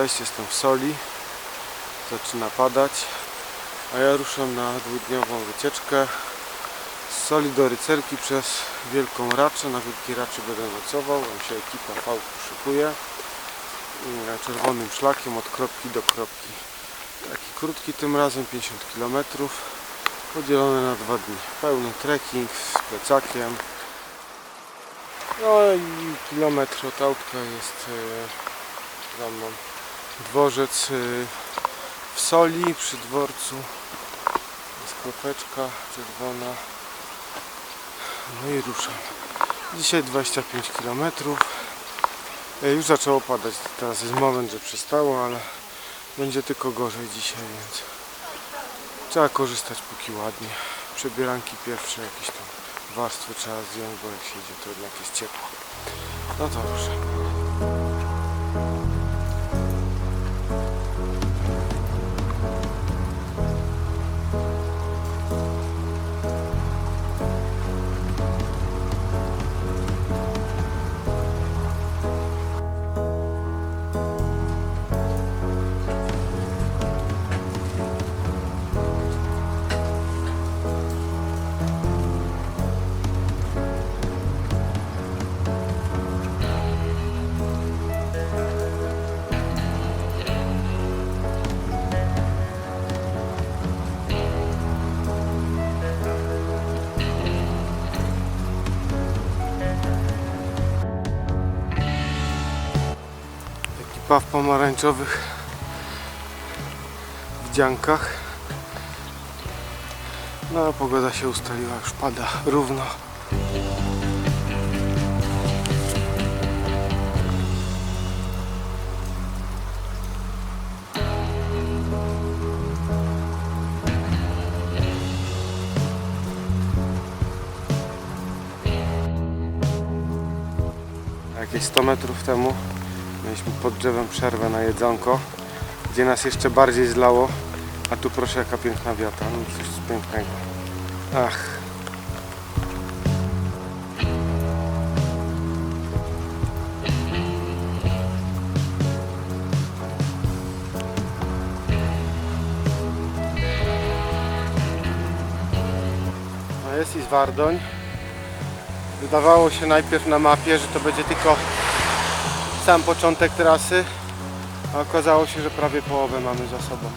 Cześć, jestem w Soli. Zaczyna padać. A ja ruszam na dwudniową wycieczkę z Soli do Rycerki przez Wielką Raczę. Na Wielkiej Raczy będę nocował. Tam się ekipa V szykuje. Mm, Czerwonym szlakiem od kropki do kropki. Taki krótki tym razem, 50 km. Podzielony na dwa dni. Pełny trekking z plecakiem. No i kilometr od autka jest e, za mną dworzec y, w Soli przy dworcu jest kropeczka czerwona. No i ruszam. Dzisiaj 25 km już zaczęło padać teraz jest moment, że przestało ale będzie tylko gorzej dzisiaj więc trzeba korzystać póki ładnie. Przebieranki pierwsze jakieś tam warstwy trzeba zdjąć bo jak się idzie to jednak jest ciepło. No to ruszam Ekipa w pomarańczowych wdziankach. No a pogoda się ustaliła, już pada równo. Jakieś 100 metrów temu Mieliśmy pod drzewem przerwę na jedzonko, gdzie nas jeszcze bardziej zlało. A tu proszę jaka piękna wiata, no coś pięknego. Ach. A jest i Zwardoń. Wydawało się najpierw na mapie, że to będzie tylko sam początek trasy, a okazało się, że prawie połowę mamy za sobą.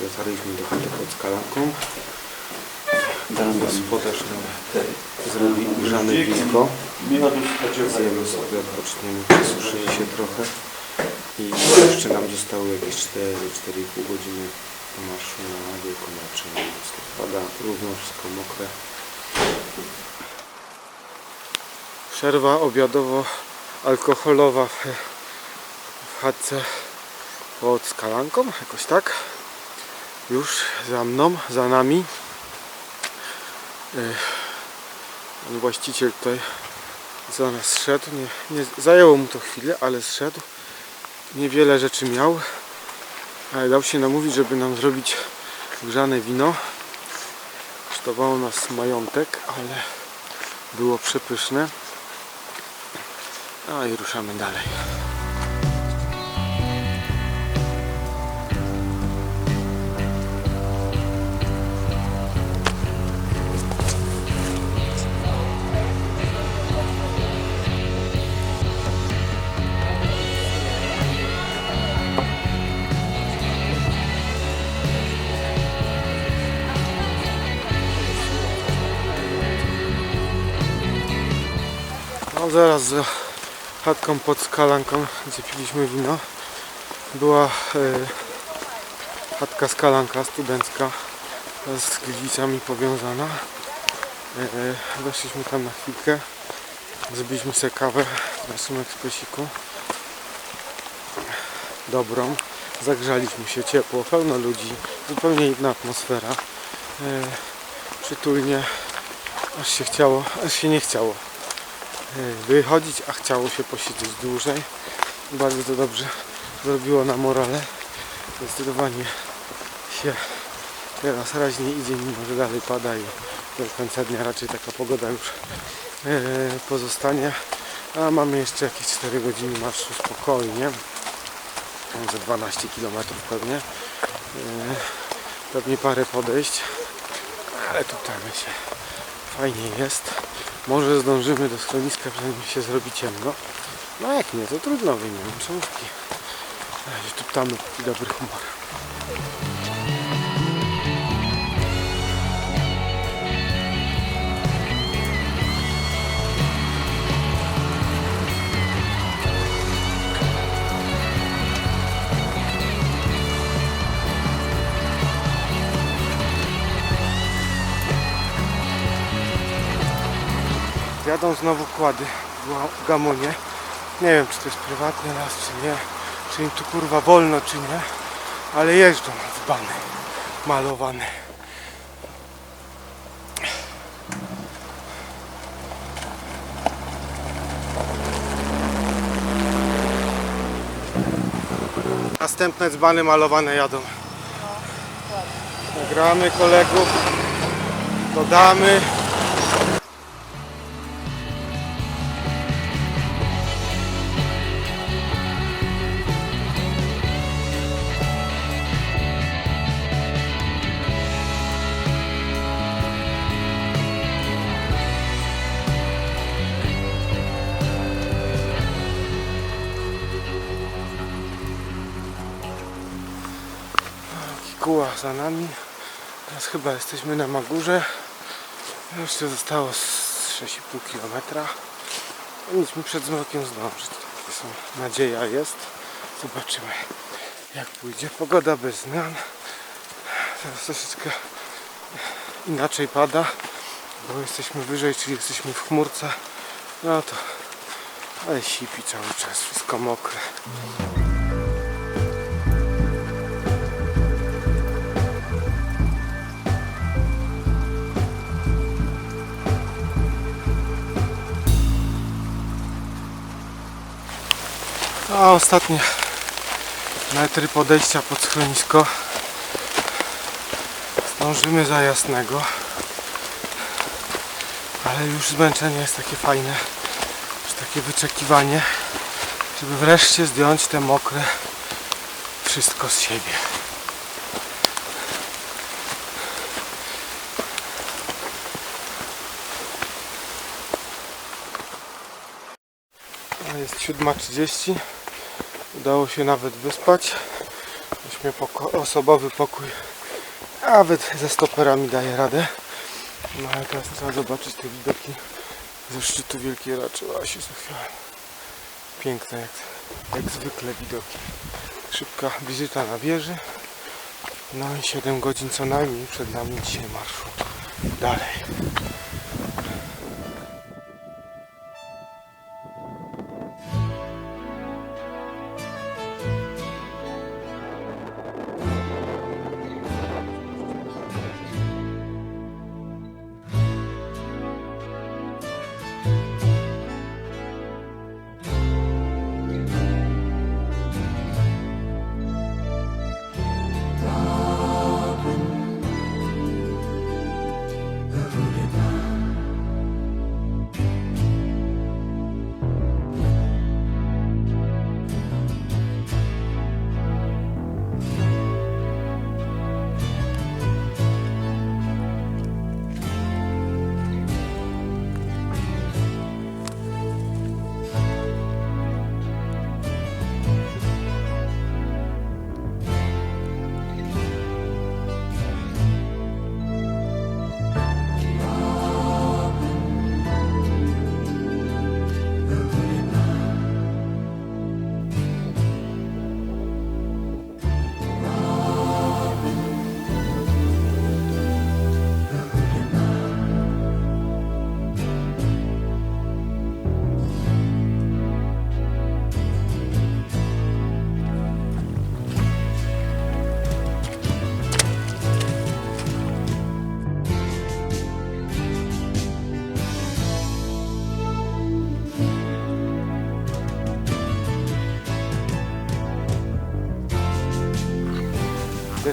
Dotarliśmy do chaty pod skalanką. Tam gospodarz nam zrobi grzane winko. Zjemy sobie, odpoczniemy, przesuszyli się trochę. I jeszcze nam zostały jakieś 4-4,5 godziny marszu na Wielką Raczę. Pada równo, wszystko mokre. Przerwa obiadowo-alkoholowa w, w chatce pod Skalanką, jakoś tak. Już za mną, za nami. Pan właściciel tutaj za nas szedł. Nie, nie zajęło mu to chwilę, ale zszedł. Niewiele rzeczy miał ale dał się namówić, żeby nam zrobić grzane wino. Kosztowało nas majątek, ale było przepyszne. No i ruszamy dalej. No zaraz za chatką pod skalanką, gdzie piliśmy wino, była e, chatka skalanka studencka z Gliwicami powiązana. E, e, weszliśmy tam na chwilkę, zrobiliśmy sobie kawę w naszym ekspresiku. Dobrą. Zagrzaliśmy się ciepło, pełno ludzi, zupełnie inna atmosfera. Przytulnie, aż się chciało, aż się nie chciało wychodzić, a chciało się posiedzieć dłużej. Bardzo to dobrze zrobiło na morale. Zdecydowanie się teraz raźniej idzie, mimo że dalej pada i do końca dnia raczej taka pogoda już e, pozostanie. A mamy jeszcze jakieś 4 godziny marszu spokojnie. Ze 12 km pewnie. E, pewnie parę podejść. Ale tutaj myślę, fajnie jest. Może zdążymy do schroniska, zanim się zrobi ciemno. No jak nie, to trudno wyjmiemy czołówki. Na razie tu ptamy i dobry humor. Jadą znowu kłady w Gamonie. Nie wiem, czy to jest prywatny las, czy nie. Czy im tu kurwa wolno, czy nie. Ale jeżdżą dzbany, malowane. Następne dzbany malowane jadą. Nagramy kolegów, dodamy. Kikuła za nami. Teraz chyba jesteśmy na Magurze. Jeszcze zostało z 6,5 km. Powinniśmy przed zmrokiem zdążyć. Są nadzieja jest. Zobaczymy jak pójdzie. Pogoda bez zmian. Teraz troszeczkę inaczej pada, bo jesteśmy wyżej, czyli jesteśmy w chmurce. No to ale sipi cały czas, wszystko mokre. A ostatnie metry podejścia pod schronisko. Zdążymy za jasnego. Ale już zmęczenie jest takie fajne. Już takie wyczekiwanie, żeby wreszcie zdjąć te mokre wszystko z siebie. A Jest 7.30. Udało się nawet wyspać. Osobowy pokój nawet ze stoperami daje radę. No ale teraz trzeba zobaczyć te widoki ze szczytu Wielkiej Raczy. Się zachwiałem. Piękne jak, jak zwykle widoki. Szybka wizyta na wieży. No i 7 godzin co najmniej przed nami dzisiaj marszu. Dalej.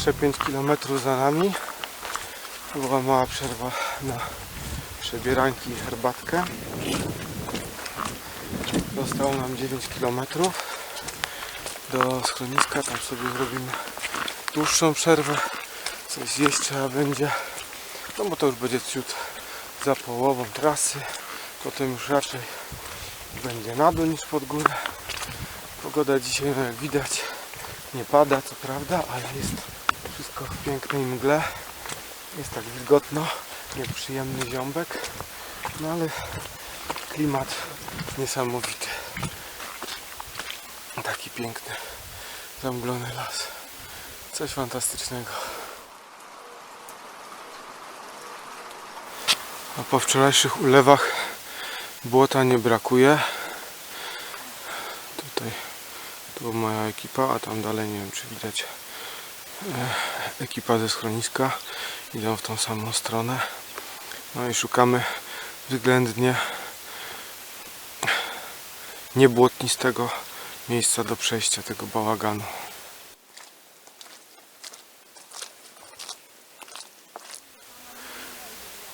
Jeszcze 5 km za nami. Była mała przerwa na przebierańki i herbatkę. Zostało nam 9 km do schroniska, tam sobie zrobimy dłuższą przerwę. Coś zjeść trzeba będzie, no bo to już będzie ciut za połową trasy. Potem już raczej będzie na dół niż pod górę. Pogoda dzisiaj, no jak widać, nie pada, co prawda, ale jest wszystko w pięknej mgle. Jest tak wilgotno, nieprzyjemny ziąbek, no ale klimat niesamowity. Taki piękny, zamglony las. Coś fantastycznego. A po wczorajszych ulewach błota nie brakuje. Tutaj to moja ekipa, a tam dalej nie wiem czy widać ekipa ze schroniska. Idą w tą samą stronę. No i szukamy względnie niebłotnistego miejsca do przejścia tego bałaganu.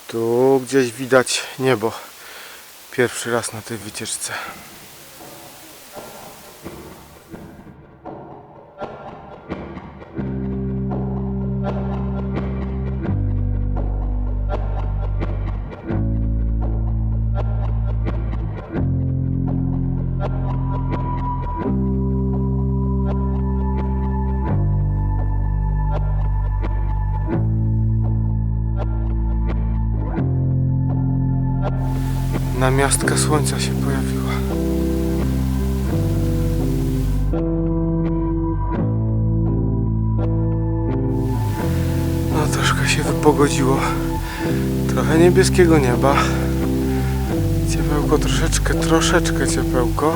Tu gdzieś widać niebo. Pierwszy raz na tej wycieczce. Namiastka słońca się pojawiła. No troszkę się wypogodziło. Trochę niebieskiego nieba. Ciepełko troszeczkę, troszeczkę ciepełko.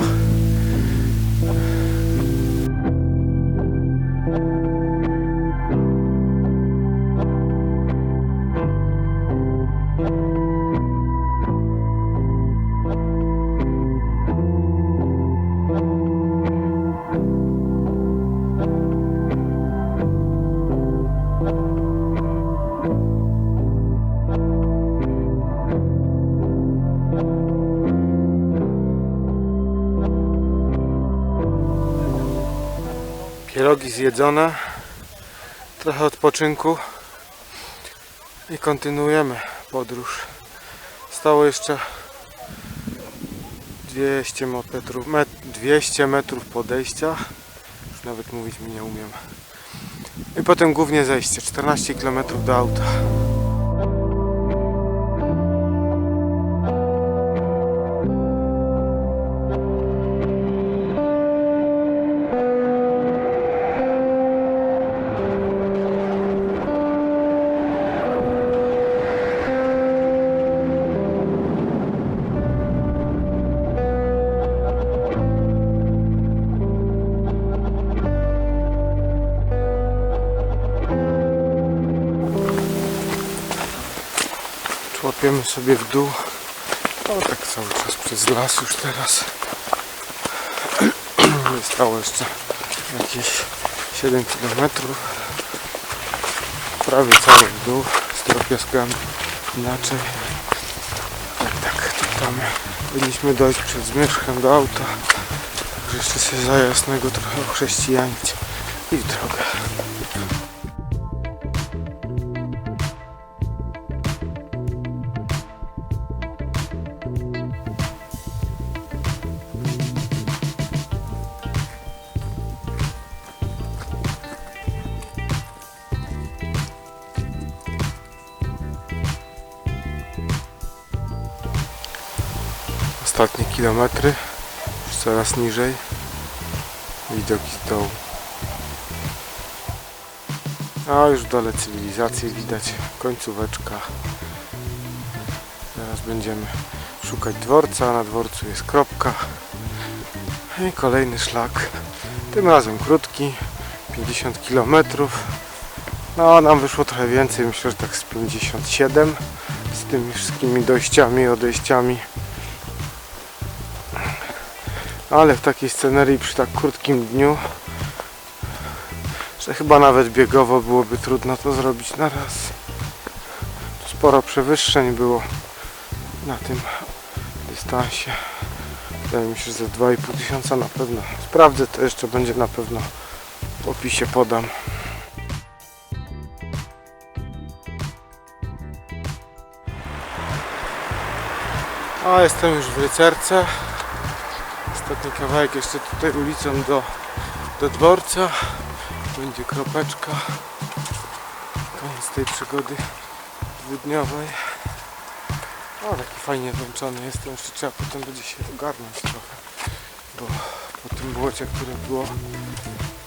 Pierogi zjedzone. Trochę odpoczynku. I kontynuujemy podróż. Stało jeszcze 200 metrów, met, 200 metrów podejścia. Już nawet mówić mi nie umiem. I potem głównie zejście. 14 km do auta. Łapiemy sobie w dół. O tak cały czas przez las już teraz. Zostało jeszcze jakieś 7 km. Prawie cały w dół z drobiazgami inaczej. Tak, tak, to tam powinniśmy dojść przed zmierzchem do auta. Także jeszcze się za jasnego trochę ochrześcijanić i w drogę. Kilometry, już coraz niżej. Widoki z dołu. A już w dole cywilizację widać, końcóweczka. Teraz będziemy szukać dworca, na dworcu jest kropka. I kolejny szlak. Tym razem krótki, 50 km. No, nam wyszło trochę więcej, myślę, że tak z 57 z tymi wszystkimi dojściami odejściami. Ale w takiej scenerii przy tak krótkim dniu, że chyba nawet biegowo byłoby trudno to zrobić na raz. Sporo przewyższeń było na tym dystansie. Wydaje mi się, że za 2,5 tysiąca na pewno. Sprawdzę, to jeszcze będzie na pewno w opisie podam. A jestem już w rycerce. Ostatni kawałek jeszcze tutaj ulicą do, do dworca. Będzie kropeczka. Koniec tej przygody dwudniowej. O, taki fajnie włączony jestem. Jeszcze trzeba potem będzie się ogarnąć trochę. Bo po tym błocie, które było,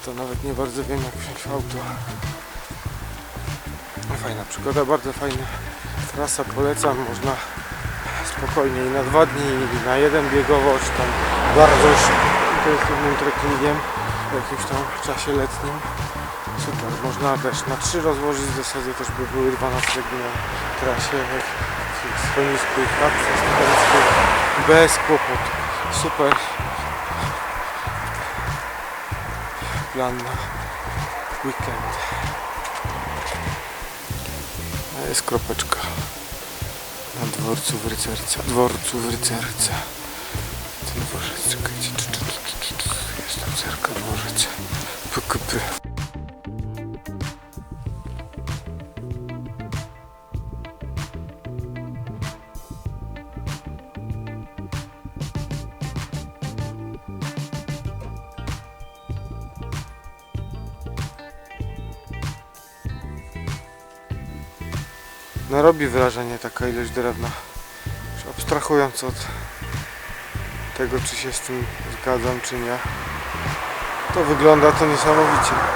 to nawet nie bardzo wiem jak wsiąść w auto. Fajna przygoda, bardzo fajna trasa, polecam. Można spokojnie i na dwa dni, i na jeden biegowo, czy tam bardzo intensywnym trekkingiem w jakimś tam czasie letnim. Super, można też na trzy rozłożyć w zasadzie też by były dwa noclegi na trasie w schronisku i studenckiej bez kłopotu. Super plan na weekend. A jest kropeczka na dworcu w rycerce. Dworcu w rycerce. Ten dworzec, czekajcie. Tu, tu, tu, tu, tu, tu. Jest tam zerka dworzec. PKP. No robi wrażenie taka ilość drewna. Abstrahując od tego, czy się z tym zgadzam, czy nie. To wygląda to niesamowicie.